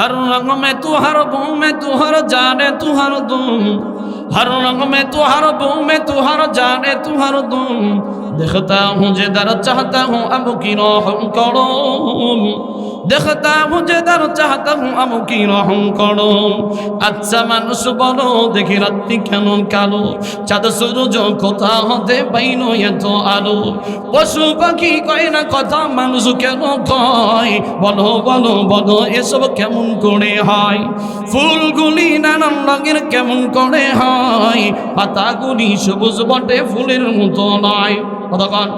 हर रंग में तू हर बू में तू हर जाने तू हर दूम हर रंग में तू हर बू में तू हर जाने तू हर दूम देखता हूँ जिधर चाहता हूँ अब की रहम करो দেখতা মুঝে তার চাহতা আমু কি রহম করো? আচ্ছা মানুষ বলো, দেখি রাত্রি কেমন কালো? চাঁদ সূর্য কোথা হতে পাইন এত আলো? পশু পাখি কয় না কথা মানুষ কেন কয়? বলো বলো বলো, এসব কেমন করে হয়? ফুলগুলি নানান রঙের কেমন করে হয়? পাতাগুলি সবুজ বটে, ফুলের মতো নয়। কতক্ষণ?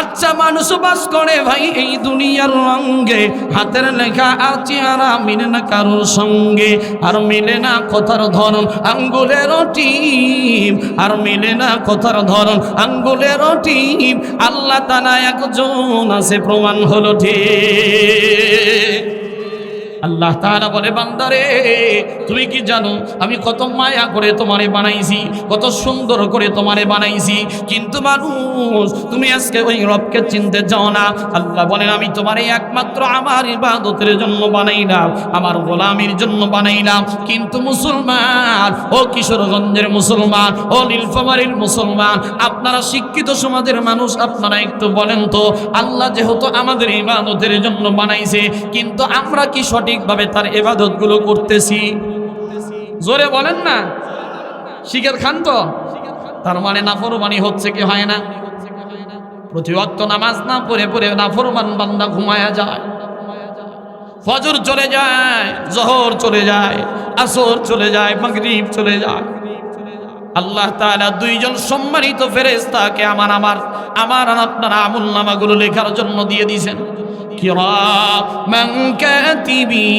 আচ্ছা মানুষ বাস করে ভাই, এই দুনিয়ার রঙ্গে হাতের লেখা আর চেহারা মিলে না কারোর সঙ্গে। আর মিলে না কথার ধরন, আঙ্গুলের টিম আর মিলে না কথার ধরন, আঙ্গুলের টিম আল্লাহ তালা একজন আছে, প্রমাণ হলো ঠিক। আল্লাহ তাআলা বলে, বান্দারে, তুমি কি জানো, আমি কত মায়া করে তোমারে বানাইছি, কত সুন্দর করে তোমারে বানাইছি, কিন্তু মানুষ, তুমি আজকে ওই রবকে চিনতে যাও না। আল্লাহ বলেন, আমি তোমারে একমাত্র আমার ইবাদতের জন্য বানাইলাম, আমার গোলামির জন্য বানাইলাম, কিন্তু মুসলমান, ও কিশোরগঞ্জের মুসলমান, ও নীলফামারীর মুসলমান, আপনারা শিক্ষিত সমাজের মানুষ, আপনারা একটু বলেন তো, আল্লাহ যেহেতু আমাদের ইবাদতের জন্য বানাইছে, কিন্তু আমরা কি সঠিকভাবে তার ইবাদতগুলো করতেছি। জোরে বলেন না? শিখের খান তো? তার মানে নাফরমানি হচ্ছে কি হয় না? প্রতি ওয়াক্ত নামাজ না পড়ে পড়ে নাফরমান বান্দা ঘুমায়া যায়। ফজর চলে যায়, জহর চলে যায়, আসর চলে যায়, মাগরিব চলে যায়। আল্লাহ তাআলা দুইজন সম্মানিত ফেরেশতাকে আমার আমার আমার আপনার আমল নামাগুলো লেখার জন্য দিয়ে দিয়েছেন। কিরামান কাতিবিন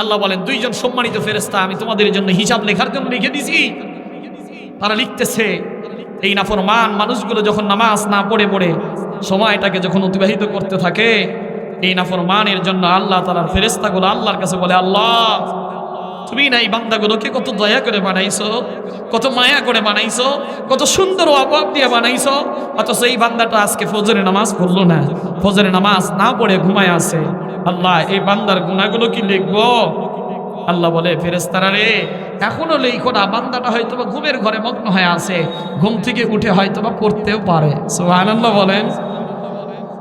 আল্লাহ বলেন, দুইজন সম্মানিত ফেরেশতা, আমি তোমাদের জন্য হিসাব লেখার জন্য লিখে দিছি। তারা লিখতেছে, এই নাফরমান মানুষগুলো যখন নামাজ না পড়ে পড়ে সময়টাকে যখন অতিবাহিত করতে থাকে, এই নাফরমানের জন্য আল্লাহ তালার ফেরেস্তাগুলো আল্লাহর কাছে বলে, আল্লাহ তুমি না এই বান্দাগুলোকে কত দয়া করে বানাইছো, কত মায়া করে বানাইছো, কত সুন্দর অভাব দিয়ে বানাইছো, অথচ এই বান্দাটা আজকে ফজরে নামাজ পড়ল না। ফজরে নামাজ না পড়ে ঘুমায় আছে। আল্লাহ, এই বান্দার গুণাগুলো কি লিখব? আল্লাহ বলে ফেরেস্তারা রে, এখনও লেখো না, বান্দাটা হয়তো বা ঘুমের ঘরে মগ্ন হয়ে আছে, ঘুম থেকে উঠে হয়তো বা পড়তেও পারে। সুবহানাল্লাহ বলেন।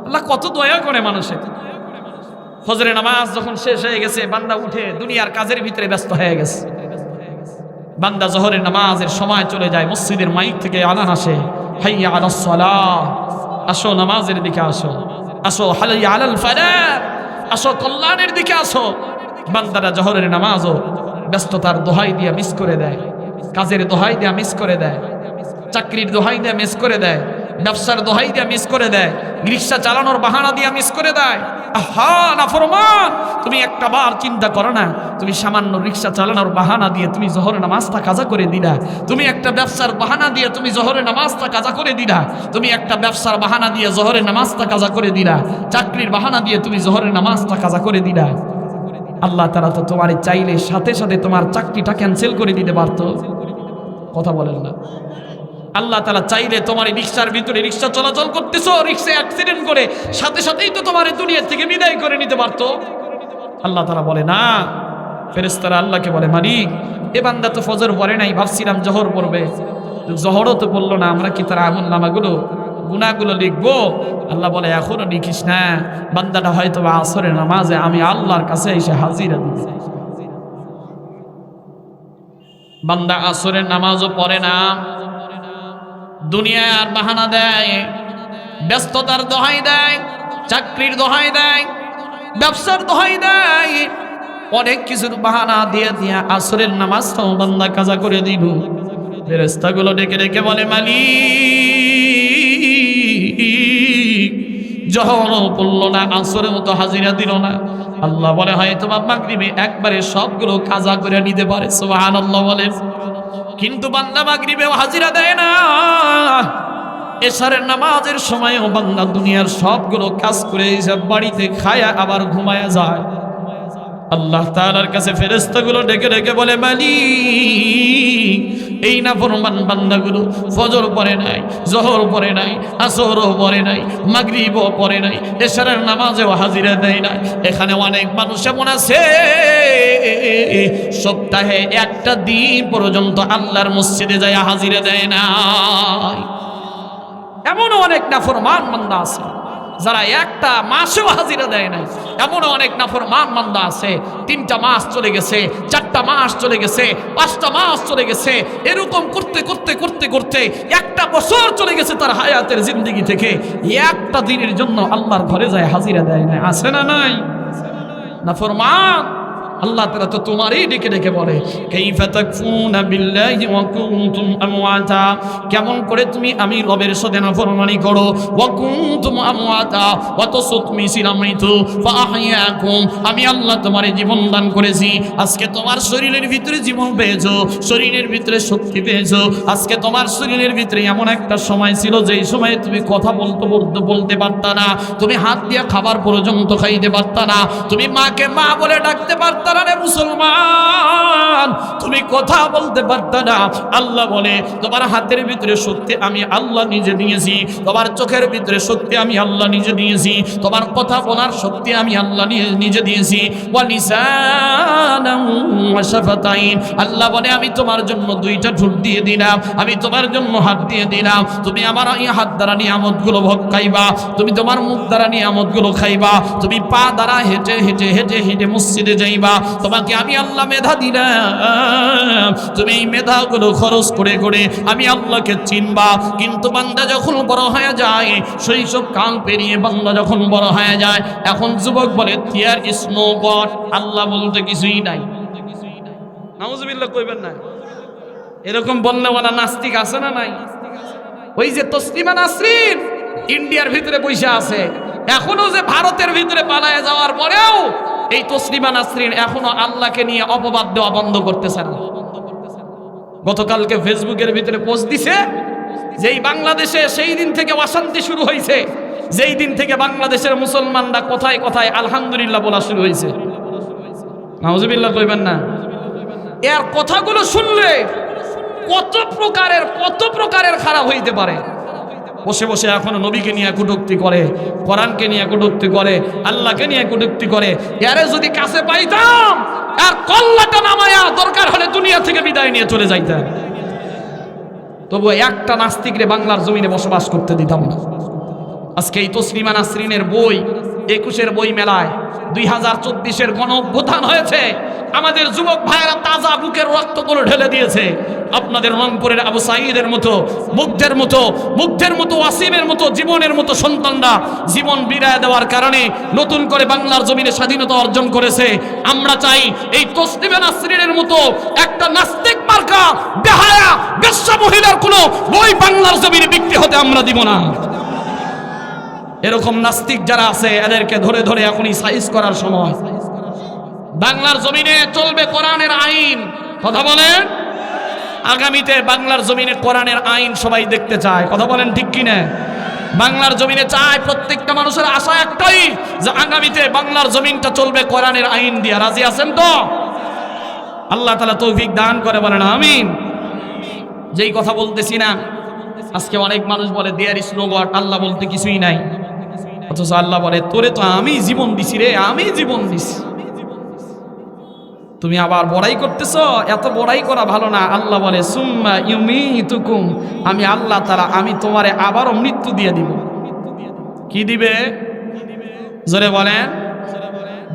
আল্লাহ কত দয়া করে মানুষের। ফজরে নামাজ যখন শেষ হয়ে গেছে, বান্দা উঠে দুনিয়ার কাজের ভিতরে ব্যস্ত হয়ে গেছে। বান্দা জহরের নামাজের সময় চলে যায়, মসজিদের মাইক থেকে আনান আসে, হাইয়া আলাস সালাহ আসো নামাজের দিকে আসো আসো হালাইয়া আলাল ফালাহ আসো কল্যাণের দিকে আসো বান্দারা জহরের নামাজও ব্যস্ততার দোহাই দিয়ে মিস করে দেয়, কাজের দোহাই দিয়ে মিস করে দেয়, চাকরির দোহাই দিয়ে মিস করে দেয়, ব্যবসার দোহাই দিয়ে মিস করে দেয়, রিক্সা চালানোর বাহানা দিয়ে মিস করে দেয়। তুমি একটা বার চিন্তা করো না। তুমি সামান্য রিক্সা চালানোর বাহানা দিয়ে তুমি জহরে নামাজটা কাজা করে দিলা। তুমি একটা ব্যবসার বাহানা দিয়ে তুমি জহরে নামাজটা কাজা করে দিলা। তুমি একটা ব্যবসার বাহানা দিয়ে জহরে নামাজটা কাজা করে দিলা। চাকরির বাহানা দিয়ে তুমি জহরে নামাজটা কাজা করে দিলা। আল্লাহ তারা তো তোমার চাইলে সাথে সাথে তোমার চাকরিটা ক্যান্সেল করে দিতে পারতো। কথা বলেন না। আল্লাহ তালা চাইলে তোমার রিক্সার ভিতরে রিক্সা চলাচল করতেছো, রিক্সা অ্যাক্সিডেন্ট করে সাথে সাথেই তো তোমার দুনিয়া থেকে বিদায় করে নিতে পারতো। আল্লাহ তালা বলে, না। ফেরেস্তারা আল্লাহকে বলে, মালিক, এ বান্দা তো ফজর পরে নাই, ভাবছিলাম জহর পড়বে। জহরও তো বলল না, আমরা কি তার আমল নামাগুলো গুণাগুলো লিখব? আল্লাহ বলে, এখনও লিখিস না। বান্দাটা হয়তো বা আসরের নামাজে, আমি আল্লাহর কাছে এসে হাজিরা বান্দা আসরের নামাজও পড়ে না। দুনিয়ার বাহানা দেয়, ব্যস্ততার দোহাই দেয়, চাকরির দোহাই দেয়, ব্যবসার দোহাই দেয়, অনেক কিছুর বাহানা দিয়ে দিয়ে আসরের নামাজ বান্দা কাজা করে দিল ফেরেস্তাগুলো ডেকে ডেকে বলে, মালিক, জহরও পড়ল না আসরের মতো হাজিরা দিল না। আল্লাহ বলে, হয় তোমার মাগরিবে একবারে সবগুলো কাজা করে নিতে পারে সোহান আল্লাহ বলে কিন্তু বান্দা মাগরিবেও হাজিরা দেয় না। এসারের নামাজের সময়ও বান্দা দুনিয়ার সবগুলো কাজ করে এসে বাড়িতে খায়া আবার ঘুমায়া যায়। আল্লাহ তাআলার কাছে ফেরেশতাগুলো ডেকে ডেকে বলে, মালিক এই না ফরমান বান্দাগুলো ফজর পড়ে নাই, জহর পড়ে নাই, আসরও পরে নাই, মাগরিবও পরে নাই, এশারের নামাজেও হাজিরা দেয় নাই। এখানে অনেক মানুষ এমন আছে। সপ্তাহে একটা দিন পর্যন্ত আল্লাহর মসজিদে যায় হাজিরা দেয় না এমনও অনেক নাফরমান বান্দা আছে। যারা একটা মাসেও হাজিরা দেয় নাই, এমনও অনেক নাফর মান মান্দা আছে। তিনটা মাস চলে গেছে, চারটা মাস চলে গেছে, পাঁচটা মাস চলে গেছে, এরকম করতে করতে করতে করতে একটা বছর চলে গেছে তার হায়াতের জিন্দগি থেকে। একটা দিনের জন্য আল্লাহর ঘরে যায় হাজিরা দেয় নাই, আছে না নাই? নাফরমান আল্লাহ তারা তো তোমারই ডেকে ডেকে বলে কেমন করে তুমি আমি রবের সাথে নাফরমানি করো আমি আল্লাহ তোমারে জীবন দান করেছি, আজকে তোমার শরীরের ভিতরে জীবন পেয়েছ, শরীরের ভিতরে শক্তি পেয়েছ, আজকে তোমার শরীরের ভিতরে এমন একটা সময় ছিল যেই সময়ে তুমি কথা বলতে বলতে বলতে পারতা না, তুমি হাত দিয়ে খাবার পর্যন্ত খাইতে পারতা না, তুমি মাকে মা বলে ডাকতে পারতা না রে মুসলমান, তুমি কথা বলতে পারতা না। আল্লাহ বলে, তোমার হাতের ভিতরে শক্তি আমি আল্লাহ নিজে দিয়েছি, তোমার চোখের ভিতরে শক্তি আমি আল্লাহ নিজে দিয়েছি, তোমার কথা বলার শক্তি আমি আল্লাহ নিজে দিয়েছি। আল্লাহ বলে, আমি তোমার জন্য দুইটা ঠোঁট দিয়ে দিলাম, আমি তোমার জন্য হাত দিয়ে দিলাম। তুমি আমার এই হাত দ্বারা নিয়ামতগুলো ভোগ খাইবা, তুমি তোমার মুখ দ্বারা নিয়ামতগুলো খাইবা, তুমি পা দ্বারা হেঁটে হেঁটে হেঁটে হেঁটে মসজিদে যাইবা তোমাকে আমি আল্লাহ মেধা দিলাম। তুমি এই মেধাগুলো খরচ করে করে আমি আল্লাহকে চিনবা। কিন্তু বান্দা যখন বড় হয়ে যায়, শৈশব কাল পেরিয়ে বান্দা যখন বড় হয়ে যায়, এখন যুবক বলে তিয়ার স্নো গড আল্লাহ বলতে কিছুই নাই। নাউজুবিল্লাহ কইবেন না। এরকম বন্যওয়ালা নাস্তিক আছে না নাই? ওই যে তসলিমা নাসরিন ইন্ডিয়ার ভিতরে বৈশা আছে। এখনও যে ভারতের ভিতরে পালায় যাওয়ার পরেও এই তসলিমা নাসরিন এখনও আল্লাহকে নিয়ে অপবাদ দেওয়া বন্ধ করতেছে না। গতকালকে ফেসবুকের ভিতরে পোস্ট দিছে, যেই বাংলাদেশে সেই দিন থেকে অশান্তি শুরু হয়েছে যেই দিন থেকে বাংলাদেশের মুসলমানরা কোথায় কোথায় আলহামদুলিল্লাহ বলা শুরু হয়েছে নাউজুবিল্লাহ কইবেন না। এর কথাগুলো শুনলে কত প্রকারের কত প্রকারের খারাপ হইতে পারে? বসে বসে এখনও নবীকে নিয়ে কটুক্তি করে, কোরআনকে নিয়ে কটুক্তি করে, আল্লাহকে নিয়ে কটুক্তি করে। এরে যদি কাছে পাইতাম, আর কল্লাটা নামায়া দরকার হলে দুনিয়া থেকে বিদায় নিয়ে চলে যাইতাম। তবু একটা নাস্তিকরে বাংলার জমিনে বসবাস করতে দিতাম না। আজকে এই তসলিমা নাসরিনের বই, একুশের বই মেলায় দুই হাজার চব্বিশের গণ অভ্যুত্থান হয়েছে। আমাদের যুবক ভাইয়েরা তাজা বুকের রক্তগুলো ঢেলে দিয়েছে। আপনাদের রংপুরের আবু সাইদের মতো, মুগ্ধের মতো মুগ্ধের মতো, ওয়াসিমের মতো, জীবনের মতো সন্তানরা জীবন বিদায় দেওয়ার কারণে নতুন করে বাংলার জমিনে স্বাধীনতা অর্জন করেছে। আমরা চাই এই তসলিমা নাসরিনের মতো একটা নাস্তিক মার্কা, বেহায়া বেশ্যা মহিলার কোনো বই বাংলার জমিনে বিক্রি হতে আমরা দিব না। এরকম নাস্তিক যারা আছে, এদেরকে ধরে ধরে এখনই সাইজ করার সময়। বাংলার জমিনে চলবে কোরআনের আইন। কথা বলেন? আগামীতে বাংলার জমিনে কোরআনের আইন সবাই দেখতে চায়। কথা বলেন ঠিক কিনা? বাংলার জমিনে চায় প্রত্যেকটা মানুষের আশা একটাই যে আগামীতে বাংলার জমিনটা চলবে কোরআনের আইন দিয়ে। রাজি আছেন তো? আল্লাহ তালা তৌফিক দান করে বলেন, আমিন। যেই কথা বলতেছি না, আজকে অনেক মানুষ বলে দেয়ার ইস নো আল্লাহ বলতে কিছুই নাই। অথচ আল্লাহ বলে, তোরে তো আমি জীবন দিছি রে আমি জীবন দিছি। তুমি আবার বড়াই করতেছ? এত বড়াই করা ভালো না। আল্লাহ বলে, সুম্মা ইউমিতুকুম, আমি আল্লাহ তারা আমি তোমারে আবারও মৃত্যু দিয়ে দিব। কি দিবে? জোরে বলেন।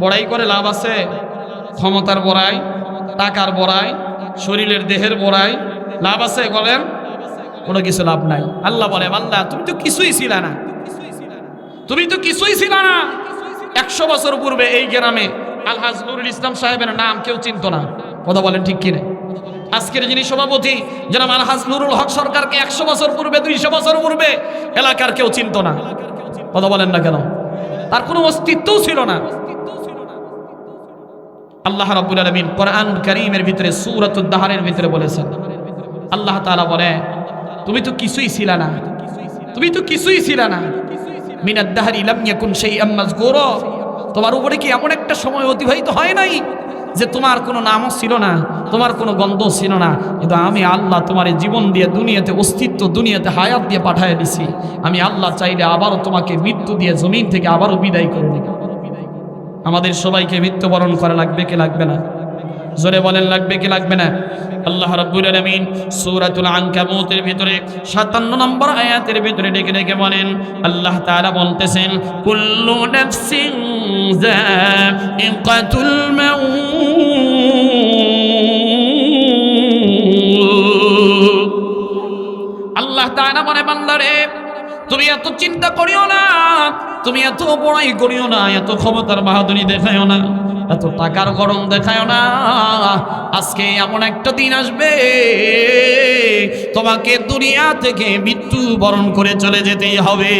বড়াই করে লাভ আছে? ক্ষমতার বড়াই, টাকার বড়াই, শরীরের দেহের বড়াই, লাভ আছে বলেন? কোনো কিছু লাভ নাই। আল্লাহ বলে আল্লাহ তুমি তো কিছুই ছিল না। তুমি তো কিছুই ছিল না। একশো বছর পূর্বে এই গ্রামে আলহাজ নুরুল ইসলাম সাহেবের নাম কেউ চিনত না। কথা বলেন ঠিক কিনে? আজকের যিনি সভাপতি, জনাব আলহাজ নুরুল হক সরকারকে একশো বছর পূর্বে, দুইশো বছর পূর্বে এলাকার কেউ চিনত না। কথা বলেন না কেন? তার কোনো অস্তিত্বও ছিল না। আল্লাহ রাব্বুল আলামিন কোরআন কারীমের ভিতরে, সূরাতুদ দাহরের ভিতরে বলেছেন। আল্লাহ তাআলা বলে, তুমি তো কিছুই ছিল না। তুমি তো কিছুই ছিল না। মিনাদ দাহরি লাম ইয়াকুন শাইআম মাযকুরা তোমার উপরে কি এমন একটা সময় অতিবাহিত হয় নাই? যে তোমার কোনো নামও ছিল না, তোমার কোনো গন্ধ ছিল না। কিন্তু আমি আল্লাহ তোমার জীবন দিয়ে দুনিয়াতে অস্তিত্ব, দুনিয়াতে হায়াত দিয়ে পাঠিয়ে দিছি। আমি আল্লাহ চাইলে আবারও তোমাকে মৃত্যু দিয়ে জমিন থেকে আবারও বিদায় করে দিই আমাদের সবাইকে মৃত্যুবরণ করা লাগবে কি লাগবে না? জোরে বলেন, লাগবে কি লাগবে না? আল্লাহ রাব্বুল আলামিন সূরাতুল আনকাবুতের ভিতরে 57 নম্বর আয়াতের ভিতরে ডেকে ডেকে বলেন, আল্লাহ তাআলা বলতেছেন, কুল্লু নাফসিন যায়িকাতুল মাউত। আল্লাহ তাআলা বলে, বান্দারে, তুমি এত চিন্তা করিও না, তুমি এত বড়াই করিও না, এত ক্ষমতার বাহাদুরি দেখায়ও না। এত টাকার গরম দেখায় না। আজকে এমন একটা দিন আসবে, তোমাকে দুনিয়া থেকে মৃত্যু বরণ করে চলে যেতেই হবে।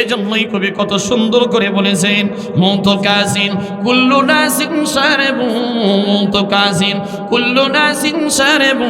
এজন্যই কবি কত সুন্দর করে বলেছেন মৌত কাসিন কুল্লু নাসিন সারেবু মৌত কাসিন কুল্লু নাসিন সারেবু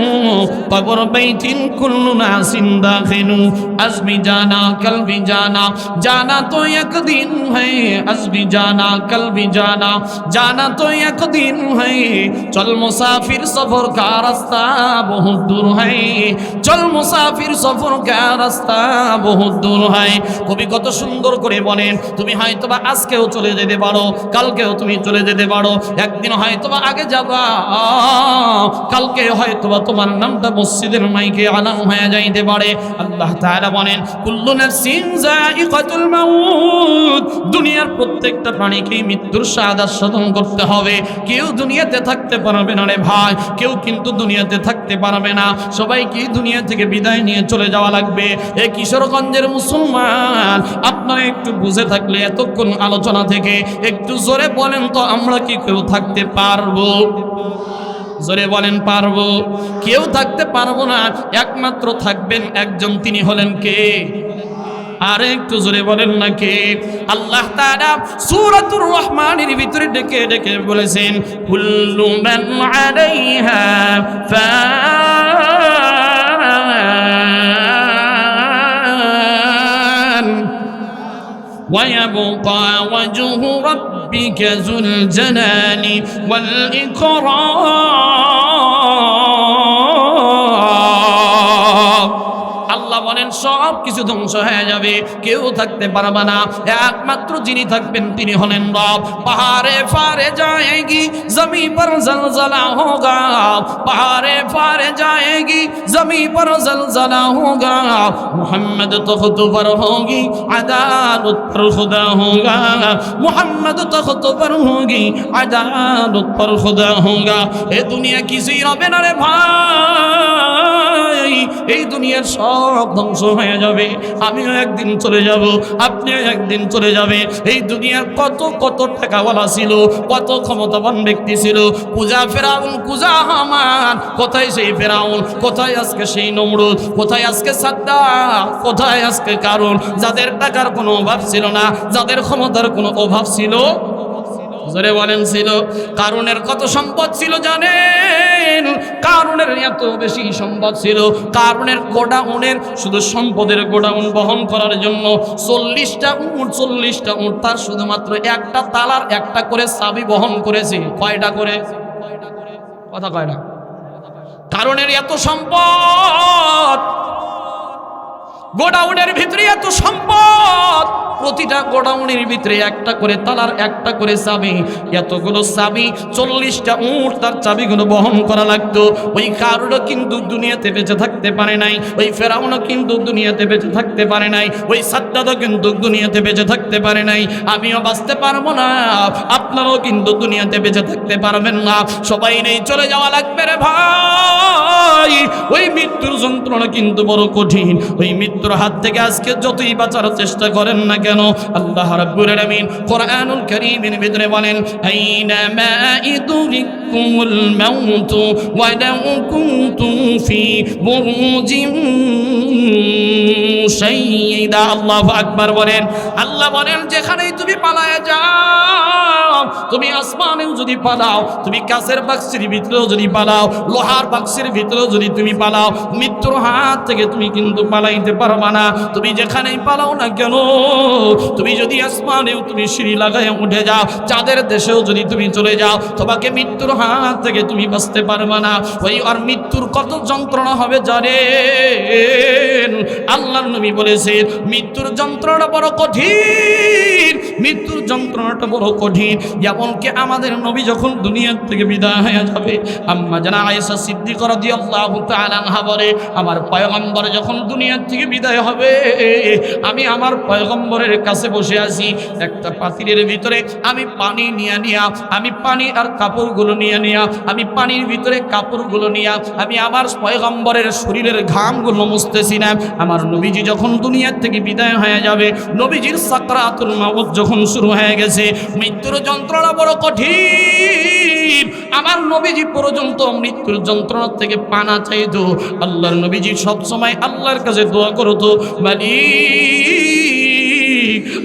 কবর বাইতিন কুল্লু নাসিন দাখিনু আজমি জানা কল भी जाना जाना तो एक दिन है आज भी जाना कल भी जाना जाना तो एक दिन है चल मुसाफिर सफर का रास्ता बहुत दूर है चल मुसाफिर सफर का रास्ता बहुत दूर है কবি কত সুন্দর করে বলেন, তুমি হয়তোবা আজকেও চলে যেতে পারো, কালকেও তুমি চলে যেতে পারো একদিন হয়তোবা আগে যাবা। কালকে হয়তোবা তোমার নামটা মসজিদের মাইকে আলাম হয়ে যাইতে পারে। আল্লাহ তাআলা বলেন, কুল্লু নাফসিন যায়িকাতুল মাউত, দুনিয়ার প্রত্যেকটা প্রাণীকেই মৃত্যুর স্বাদ আস্বাদন করতে হবে। কেউ দুনিয়াতে থাকতে পারবে না রে ভাই, কেউ কিন্তু দুনিয়াতে থাকতে পারবে না। সবাইকে দুনিয়া থেকে বিদায় নিয়ে চলে যাওয়া লাগবে। এ কিশোরগঞ্জের মুসলমান আপনারা একটু বুঝে থাকলে এতক্ষণ আলোচনা থেকে একটু জোরে বলেন তো আমরা কি কেউ থাকতে পারব? জোরে বলেন পারব। কেউ থাকতে পারব না, একমাত্র থাকবেন একজন, তিনি হলেন কে? আর একটু জোরে বলেন না কে? আল্লাহ তাআলা সূরাতুর রহমানের ভিতরে ডেকে ডেকে বলেছেন, কুল্লু মান আলাইহা ফান ويبقى وجه ربك ذو الجلال والإكرام. সব কিছু ধ্বংস হয়ে যাবে। কেউ থাকতে পারবে না। একমাত্র যিনি থাকবেন তিনি হলেন রব। পাহাড়ে ফারে যায়গি, জমি পর জলজলা হোগা। পাহাড়ে ফারে যায়গি, জমি পর জলজলা হোগা। মোহাম্মদ তখত পর হোগি, আদালত পর খুদা হোগা। মোহাম্মদ তখত পর হোগি, আদালত পর খুদা হোগা। এ দুনিয়া কিছুই হবে না রে ভাই। এই দুনিয়ার সব ধ্বংস হয়ে যাবে, আমিও একদিন চলে যাব, আপনিও একদিন চলে যাবে এই দুনিয়ার কত কত টাকাওয়ালা ছিল, কত ক্ষমতাবান ব্যক্তি ছিল। পূজা ফেরাউন, পূজা হামান, কোথায় সেই ফেরাউন? কোথায় আজকে সেই নমরুদ? কোথায় আজকে সাদ্দা কোথায় আজকে কারণ যাদের টাকার কোনো অভাব ছিল না, যাদের ক্ষমতার কোনো অভাব ছিল জোরে বলেন, ছিল। কারণের কত সম্পদ ছিল জানেন? কারণের এত বেশি সম্পদ ছিল। কারণের গোডাউনের শুধু সম্পদের গোডাউন বহন করার জন্য চল্লিশটা উঁট চল্লিশটা উঁট, তার শুধুমাত্র একটা তালার একটা করে চাবি বহন করেছে। কয়টা করে? কথা কয় না। কারণের এত সম্পদ গোডাউনের ভিতরে এত সম্পদ। প্রতিটা গোডাউনের ভিতরে একটা করে তালার, একটা করে চাবি। এতগুলো চাবি, চল্লিশটা উঁট তার চাবিগুলো বহন করা লাগতো। ওই কারুরও কিন্তু দুনিয়াতে বেঁচে থাকতে পারে নাই, ওই ফেরাউনও কিন্তু দুনিয়াতে বেঁচে থাকতে পারে নাই, ওই সাদ্দাদও কিন্তু দুনিয়াতে বেঁচে থাকতে পারে নাই। আমিও বাঁচতে পারব না, আপনারাও কিন্তু দুনিয়াতে বেঁচে থাকতে পারবেন না। সবাই নেই, চলে যাওয়া লাগবে রে ভাই। ওই মৃত্যুর যন্ত্রণা কিন্তু বড় কঠিন, ওই মৃত্যুর হাত থেকে আজকে যতই বাঁচার চেষ্টা করেন না কেন, আল্লাহ রাব্বুল আলামিন কোরআনুল কারীমের ভিতরে বলেন আইনা ইদরিকুমুল মাউত ওয়া লাউ কুনতুম ফি বুরুজিন শাইয়্যিদা আল্লাহু আকবার বলেন। আল্লাহ বলেন, যেখানেই তুমি পালায়ে যাও, তুমি আসমানেও যদি পালাও, তুমি কাছের বাক্সের ভিতরেও যদি পালাও, লোহার বাক্সের ভিতরেও যদি তুমি পালাও, মৃত্যুর হাত থেকে তুমি কিন্তু পালাইতে পারবা তুমি যেখানেই পালাও না কেন, তুমি যদি আসমানেও তুমি সিঁড়ি লাগায় উঠে যাও, চাঁদের দেশেও যদি তুমি চলে যাও, তোমাকে মৃত্যুর হাত থেকে তুমি বাঁচতে পারবে না ওই আর মৃত্যুর কত যন্ত্রণা হবে জানেন? আল্লাহ নবী বলেছেন, মৃত্যুর যন্ত্রণা বড় কঠিন, মৃত্যুর যন্ত্রণাটা বড় কঠিন। যেমনকি আমাদের নবী যখন দুনিয়ার থেকে বিদায় হয়ে যাবে, আম্মা জানা আয়েশা সিদ্দিক রাদিয়াল্লাহু তাআলা আনহা বলে, আমার পয়গম্বর যখন দুনিয়ার থেকে বিদায় হবে। আমি আমার পয়গম্বরের কাছে বসে আছি। একটা পাতিলের ভিতরে আমি পানি নিয়ে নিয়া, আমি পানি আর কাপড়গুলো নিয়ে নিয়া, আমি পানির ভিতরে কাপড়গুলো নিয়া, আমি আমার পয়গম্বরের শরীরের ঘামগুলো মুছতেছি না। আমার নবীজি যখন দুনিয়ার থেকে বিদায় হয়ে যাবে, নবীজির সাকরাতুল মাউত যখন শুরু হয়ে গেছে, মৃত্যুর যন্ত্রণা বড় কঠিন। আমার নবীজি পর্যন্ত মৃত্যুর যন্ত্রণা থেকে পানা চাইতো। আল্লাহর নবীজি সবসময় আল্লাহর কাছে দোয়া করতো, মালিক।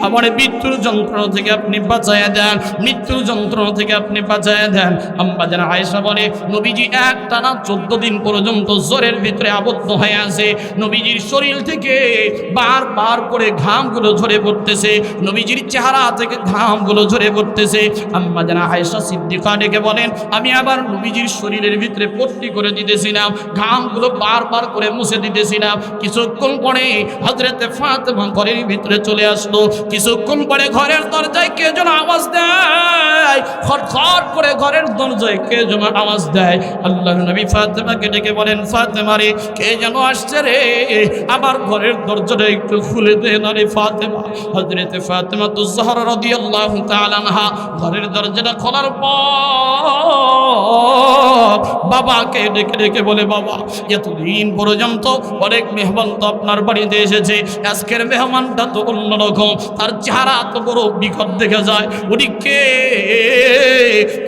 আমার মৃত্যুর যন্ত্রণা থেকে আপনি বাঁচাইয়া দেন, মৃত্যুর যন্ত্রণা থেকে আপনি বাঁচাইয়া দেন। আম্মা যেন আয়েশা বলে, নবীজি এক টানা চোদ্দ দিন পর্যন্ত জ্বরের ভিতরে আবদ্ধ হয়ে আছে। নবীজির শরীর থেকে বারবার করে ঘামগুলো ঝরে পড়তেছে। নবীজির চেহারা থেকে ঘামগুলো ঝরে পড়তেছে। আম্মা যেন আয়েশা সিদ্দিকা ডেকে বলেন, আমি আবার নবীজির শরীরের ভিতরে পট্টি করে দিতেছিলাম, ঘামগুলো বারবার করে মুছে দিতেছিলাম। কিছুক্ষণ পরে হজরতে ফাতেমা ঘরের ভিতরে চলে আসলো। কিছুক্ষণ পরে ঘরের দরজায় কে যেন আওয়াজ দেয়? খটখট করে ঘরের দরজায় কে যেন আওয়াজ দেয়? আল্লাহ নবী ফাতেমাকে ডেকে বলেন, ফাতেমা রে, কে যেন আসছে রে? আমার ঘরের দরজাটা একটু খুলে দে না রে ফাতেমা। হজরতে ফাতেমা তো জহর রাদিয়াল্লাহু তাআলা আনহা ঘরের দরজাটা খোলার পর বাবাকে ডেকে ডেকে বলে, বাবা, এতদিন পর্যন্ত অনেক মেহমান তো আপনার বাড়িতে এসেছে। আজকের মেহমানটা তো অন্যরকম। তার চেহারা তো বড় বিকট দেখে যায়। উনি কে?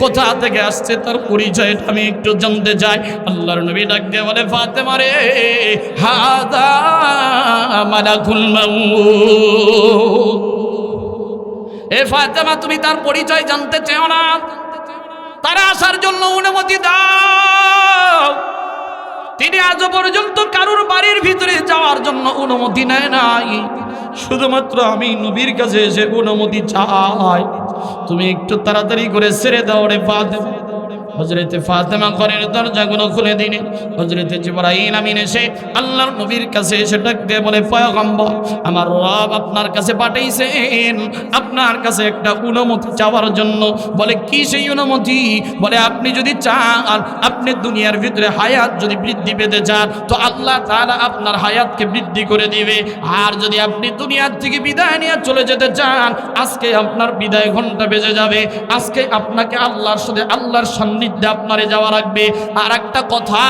কোথা থেকে আসছে? তার পরিচয়টা আমি একটু জানতে চাই। আল্লাহর নবী ডাক বলে ফাতে মারে হাদা মালাকুল মাউত। এ ফাতেমা, তুমি তার পরিচয় জানতে চেও না? তারা আসার জন্য অনুমতি দাও। তিনি আজ পর্যন্ত কারুর বাড়ির ভিতরে যাওয়ার জন্য অনুমতি নেয় নাই। শুধুমাত্র আমি নবীর কাছে এসে অনুমতি চাই। তুমি একটু তাড়াতাড়ি করে ছেড়ে দাও রে ফাতেমা। হজরতে ফাতেমা ঘরের দরজাগুলো খুলে দিনে হজরতে জিবরাইল আমিন এসে আল্লাহর নবীর কাছে এসে ডাক দিয়ে বলে, পয়গম্বর, আমার রব আপনার কাছে পাঠাইছেন। আপনার কাছে একটা অনুমতি চাওয়ার জন্য। বলে, কি সেই অনুমতি? বলে, আপনি যদি চান, আপনি দুনিয়ার ভিতরে হায়াত যদি বৃদ্ধি পেতে চান, তো আল্লাহ তাআলা আপনার হায়াতকে বৃদ্ধি করে দিবে। আর যদি আপনি দুনিয়ার থেকে বিদায় নিয়ে চলে যেতে চান, আজকে আপনার বিদায় ঘণ্টা বেজে যাবে। আজকে আপনাকে আল্লাহর সাথে, আল্লাহর সান্নিধ্যে আপনারে যাওয়া রাখবে আর একটা কথা,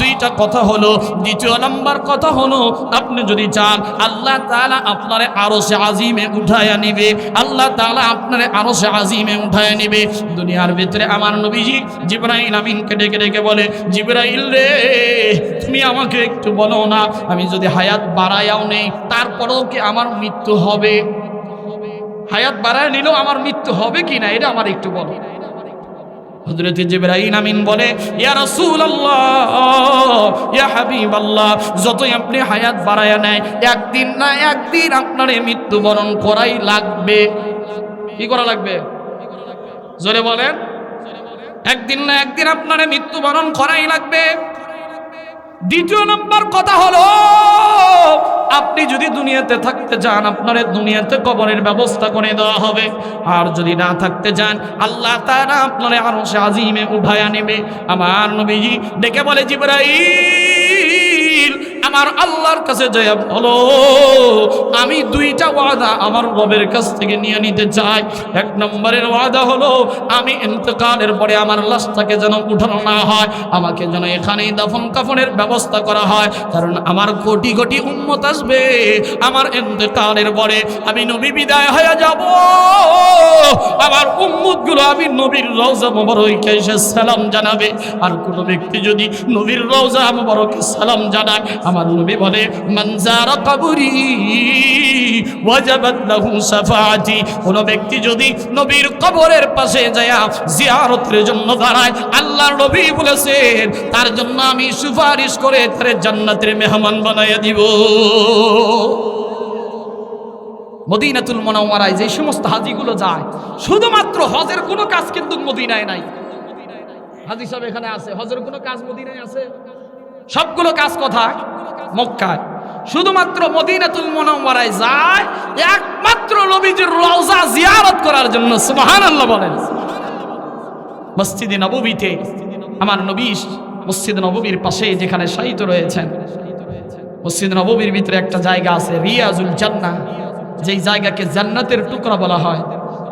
দুইটা কথা হলো, দ্বিতীয় নাম্বার কথা হলো, আপনি যদি চান, আল্লাহ তাআলা আপনারে আরও সে আজিমে উঠায়া নিবে। আল্লাহ তাআলা আপনারে আরও সে আজিমে উঠায়া নিবে। দুনিয়ার ভিতরে আমার নবীজি জিব্রাইল আমিনকে ডেকে ডেকে বলে, জিব্রাইল রে, তুমি আমাকে একটু বলো না, আমি যদি হায়াত বাড়ায়াও নেই, তারপরেও কি আমার মৃত্যু হবে? হায়াত বাড়ায় নিলেও আমার মৃত্যু হবে কি না এটা আমার একটু বলো। হযরত জিব্রাইল আমিন বলে, ইয়া রাসূলুল্লাহ, ইয়া হাবিবাল্লাহ, যতই আপনি হায়াত বাড়ায়া নেয় একদিন না একদিন আপনার মৃত্যুবরণ করাই লাগবে। কি করা লাগবে? জোরে বলেন। একদিন না একদিন আপনার মৃত্যুবরণ করাই লাগবে। দ্বিতীয় নম্বর কথা হলো, আপনি যদি দুনিয়াতে থাকতে চান, আপনার দুনিয়াতে কবরের ব্যবস্থা করে দেওয়া হবে। আর যদি না থাকতে চান, আল্লাহ তারা আপনার আরও সে আজিমে উঠায়া নেবে। আমার নবীজি ডেকে বলে, জিবরাইল! আমার আল্লাহর কাছে জয়া বলো, আমি দুইটা ওয়াদা আমার রবের কাছ থেকে নিয়ে নিতে চাই। এক নম্বরের ওয়াদা হলো, আমি ইন্তকালের পরে আমার লাশটাকে যেন উঠানো না হয়, আমাকে যেন এখানেই দাফন কাফনের ব্যবস্থা করা হয়, কারণ আমার কোটি কোটি উম্মত আসবে আমার ইন্তকালের পরে। আমি নবী বিদায় হয়ে যাব, আমার উম্মতগুলো আমি নবীর রওজা মোবারকে এসে সালাম জানাবে। আর কোনো ব্যক্তি যদি নবীর রওজা মোবারকে সালাম জানায় আমার নবী বলে মনজারা কবরি শাফাআতি কোন ব্যক্তি যদি নবীর কবরের পাশে যায় জিয়ারতের জন্য দাঁড়ায় নবী বলেছেন, তার জন্য আমি সুপারিশ করে তার জান্নাতের মেহমান বানাইয়া দিব। মদিনাতুল যে সমস্ত হাজিগুলো যায়, শুধুমাত্র হজের কোনো কাজ কিন্তু মদিনায় নাই। হাজি সাহেব এখানে আছে, হজের কোনো কাজ মদিনায় আছে? সবগুলো কাজ কোথায় মক্কায়। শুধুমাত্র মদিনাতুল মনোয়ারায় যায়, একমাত্র নবীজির রওজা জিয়ারত করার জন্য, সুবহানাল্লাহ বলেন। মসজিদে নববীতে আমার নবী মসজিদ নববীর পাশে যেখানে শায়িত রয়েছেন, মসজিদ নববীর ভিতরে একটা জায়গা আছে, রিয়াজুল জান্নাহ। যেই জায়গাকে জান্নাতের টুকরা বলা হয়,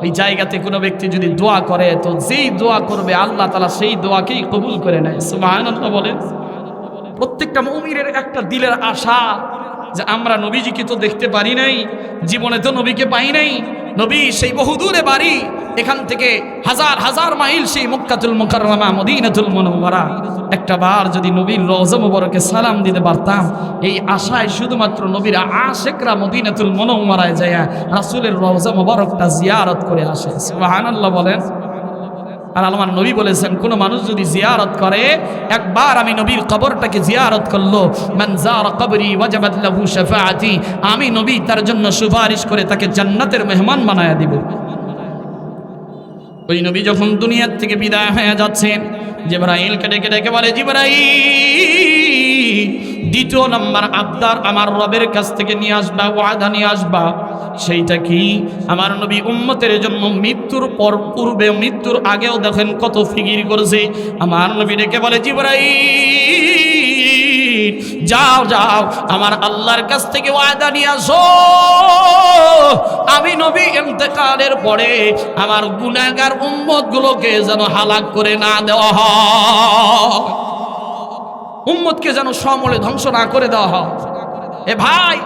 ওই জায়গাতে কোনো ব্যক্তি যদি দোয়া করে, তো যেই দোয়া করবে, আল্লাহ তালা সেই দোয়াকেই কবুল করে নেয়, সুবহানাল্লাহ বলেন। প্রত্যেকটা মমিরের একটা দিলের আশা যে আমরা নবীজিকে তো দেখতে পারি নাই, জীবনে তো নবীকে পাই নাই। নবী সেই বহুদূরে বাড়ি, এখান থেকে হাজার হাজার মাইল সেই মক্কাতুল মুকাররমা, মদিনাতুল মুনাওয়ারা। একটা বার যদি নবীর রওজা মুবারকে সালাম দিতে পারতাম, এই আশায় শুধুমাত্র নবীর আশেকরা মদিনাতুল মুনাওয়ারায় যায় রাসূলের রওজা মুবারকটা জিয়ারত করে আসে। সুবহানাল্লাহ বলেন। আর আমার নবী বলেছেন, কোন মানুষ যদি জিয়ারত করে, একবার আমি নবীর কবরটাকে জিয়ারত করল আমি নবী তার জন্য সুপারিশ করে তাকে জান্নাতের মেহমান বানায়া দিব। ওই নবী যখন দুনিয়ার থেকে বিদায় হয়ে যাচ্ছেন জিব্রাইলকে কেটে ডেকে বলে, জিব্রাইল, দ্বিতীয় নম্বর আবদার আমার রবের কাছ থেকে নিয়ে আসবা, ওয়াদা নিয়ে আসবা। সেইটা কি? আমার নবী উম্মতের জন্য মৃত্যুর পর পূর্বে মৃত্যুর আগেও দেখেন কত ফিকির করেছে। আমার নবী ডেকে বলে, জিব্রাইল, যাও যাও, আমার আল্লাহর কাছ থেকে ওয়াদা নিয়ে আসো। আমি নবী ইন্তেকালের পরে আমার গুনাহগার উম্মত গুলোকে যেন হালাক করে না দেওয়া হয়। উম্মতকে যেন সমলে ধ্বংস না করে দেওয়া হয়। এ ভাই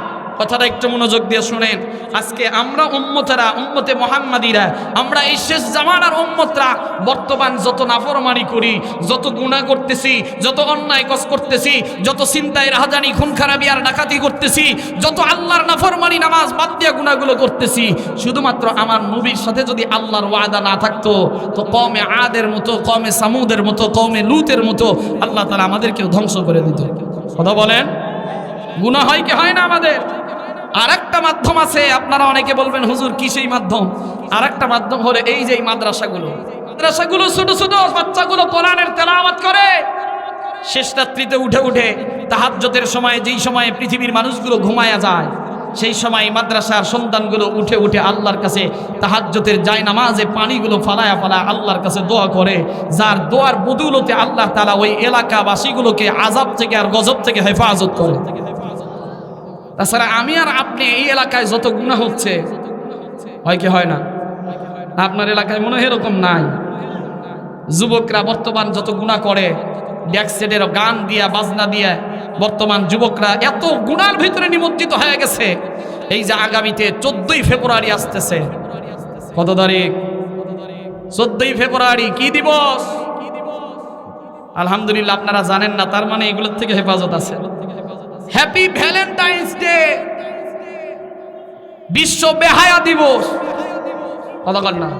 কথাটা একটু মনোযোগ দিয়ে শুনেন। আজকে আমরা উম্মতেরা, উম্মতে মোহাম্মদীরা, আমরা এই শেষ জামানার উম্মতরা বর্তমান যত নাফরমানি করি, যত গুণা করতেছি, যত অন্যায় কস করতেছি, যত চিন্তায় রাহাজানি, খুন খারাপি আর ডাকাতি করতেছি, যত আল্লাহর নাফরমানি নামাজ বাদ দিয়া গুণাগুলো করতেছি, শুধুমাত্র আমার নবীর সাথে যদি আল্লাহর ওয়াদা না থাকতো, তো কমে আদের মতো কমে সামুদের মতো কমে লুতের মতো আল্লাহ তারা আমাদেরকেও ধ্বংস করে দিত। কথা বলেন? গুণা হয় কি হয় না আমাদের? মাধ্যম আছে, আপনারা অনেকে বলবেন, হুজুর, কি সেই মাধ্যম? আর একটা মাধ্যম হলো এই যে মাদ্রাসাগুলো। মাদ্রাসাগুলো ছোট ছোট বাচ্চাগুলো কোরআনের তেলাওয়াত করে। শেষ রাত্রিতে উঠে উঠে তাহাজ্জতের সময়, যেই সময়ে পৃথিবীর মানুষগুলো ঘুমায়া যায়, সেই সময় মাদ্রাসার সন্তানগুলো উঠে উঠে আল্লাহর কাছে তাহাজ্জতের যায় নামাজে পানিগুলো ফালায়া ফালায় আল্লাহর কাছে দোয়া করে, যার দোয়ার বদুলতে আল্লাহ তালা ওই এলাকাবাসীগুলোকে আজাব থেকে আর গজব থেকে হেফাজত করে। তাছাড়া আমি আর আপনি এই এলাকায় যত গুণা হচ্ছে, হয় কি হয় না? আপনার এলাকায় মনে হয় এরকম নাই। যুবকরা বর্তমান যত গুণা করে ব্যাকসাইডের গান দিয়া, বাজনা দিয়া, বর্তমান যুবকরা এত গুণার ভিতরে নিমজ্জিত হয়ে গেছে। এই যে আগামীতে চোদ্দই ফেব্রুয়ারি আসতেছে। কত তারিখ? চোদ্দই ফেব্রুয়ারি, কি দিবস? আলহামদুলিল্লাহ, আপনারা জানেন না, তার মানে এগুলোর থেকে হেফাজত আছে। হ্যাপি ভ্যালেন্টাইন্স ডে বিশ্ব বেহায়া দিবস। কতক্ষণ না।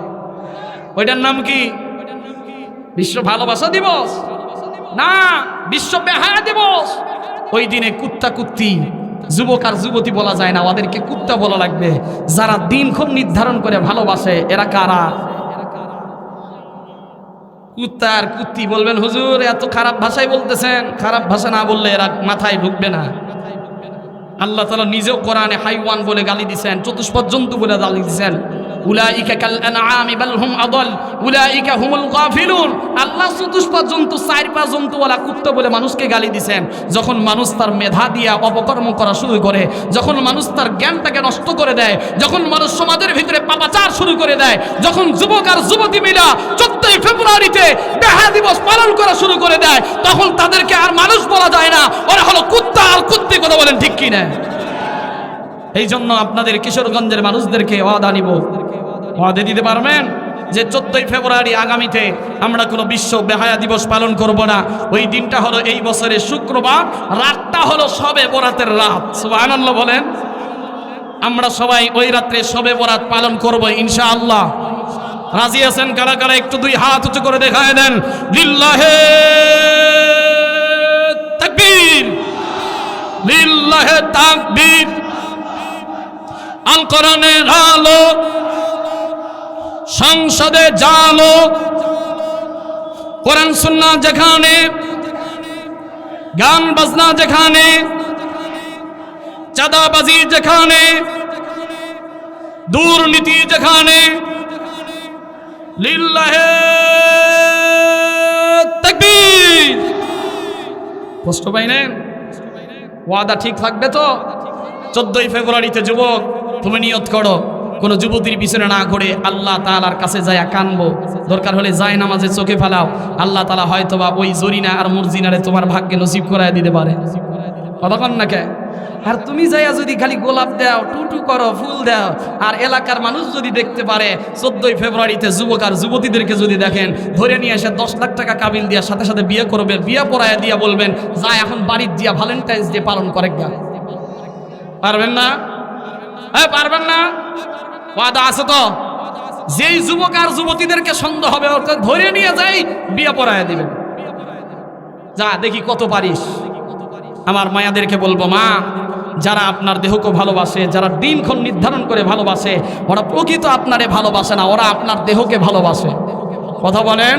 ওইটার নাম কি? বিশ্ব ভালোবাসা দিবস। না, বিশ্ব বেহায়া দিবস। ওই দিনে কুত্তা কুত্তি, যুবক আর যুবতী বলা যায় না। ওদেরকে কুত্তা বলা লাগবে। যারা দিনক্ষণ নির্ধারণ করে ভালোবাসে, এরা কারা? কুত্তা আর কুত্তি বলবেন, হুজুর, এত খারাপ ভাষাই বলতেছেন। খারাপ ভাষা না বললে এরা মাথায় ঢুকবে না। আল্লাহ তালা নিজেও কোরআনে হাইওয়ান বলে গালি দিছেন, চতুষ্পদ জন্তু বলে গালি দিছেন। উলাইকা আল্লাহ জন্তু চার পা জন্তু ওয়ালা কুত্তা বলে মানুষকে গালি দিছেন। যখন মানুষ তার মেধা দিয়া করা শুরু করে, যখন মানুষ তার জ্ঞানটাকে নষ্ট করে দেয়, যখন মানুষ সমাজের ভিতরে পাপাচার শুরু করে দেয়, যখন যুবক আর যুবতী মিলা চোদ্দই ফেব্রুয়ারিতে বেহা দিবস পালন করা শুরু করে দেয়, তখন তাদেরকে আর মানুষ বলা যায় না। ওরা হলো কুত্তা আর কুত্তি, কথা বলেন ঠিক কি না এই জন্য আপনাদের কিশোরগঞ্জের মানুষদেরকে ওয়াদা নিব। ওয়াদে দিতে পারবেন? যে চোদ্দই ফেব্রুয়ারি আগামীতে আমরা কোনো বিশ্ব বেহায়া দিবস পালন করব না। ওই দিনটা হলো এই বছরের শুক্রবার, রাতটা হলো সবে বরাতের রাত। আনন্দ বলেন। আমরা সবাই ওই রাত্রে সবে বরাত পালন করব ইনশাআল্লাহ। রাজি আছেন কারা কারা? একটু দুই হাত উঁচু করে দেখায় দেন। লিল্লাহে তাকবীর। লিল্লাহে তাকবীর। আল কোরআনের আলো সংসদে জালো। কোরআন, সুন্না যেখানে, গান, বাজনা যেখানে, চাঁদাবাজি যেখানে, দুর্নীতি যেখানে, লিল্লাহে তাকবীর। কষ্ট পাইলেন ওয়াদা ঠিক থাকবে তো? চোদ্দই ফেব্রুয়ারিতে যুবক, তুমি নিয়ত করো। কোনো যুবতীর পিছনে না ঘুরে আল্লাহ তালার কাছে যায় কানবো। দরকার হলে যায় নামাজে চোখে ফেলাও। আল্লাহ তালা হয়তো বা ওই জরিনা আর মুরজিনারে তোমার ভাগ্যে নসিব করায় দিতে পারে। কতক্ষণ না কে? আর তুমি যাইয়া যদি খালি গোলাপ দাও, টুটু করো, ফুল দাও, আর এলাকার মানুষ যদি দেখতে পারে, চোদ্দই ফেব্রুয়ারিতে যুবক আর যুবতীদেরকে যদি দেখেন, ধরে নিয়ে এসে দশ লাখ টাকা কাবিল দিয়া সাথে সাথে বিয়ে করবে, বিয়ে পড়ায় দিয়া বলবেন, যা এখন বাড়ির দিয়া ভ্যালেন্টাইন্স ডে পালন করে গা। পারবেন না? হ্যাঁ পারবেন না? ওয়াদা আছে তো? যেই যুবক আর যুবতীদেরকে সন্দেহ হবে, ওকে ধরে নিয়ে যাই, বিয়ে পড়ায় দিবেন। যা, দেখি কত পারিস। আমার মায়াদেরকে বলব, মা, যারা আপনার দেহকে ভালোবাসে, যারা দিনক্ষণ নির্ধারণ করে ভালোবাসে, ওরা প্রকৃত আপনারে ভালোবাসে না, ওরা আপনার দেহকে ভালোবাসে। কথা বলেন?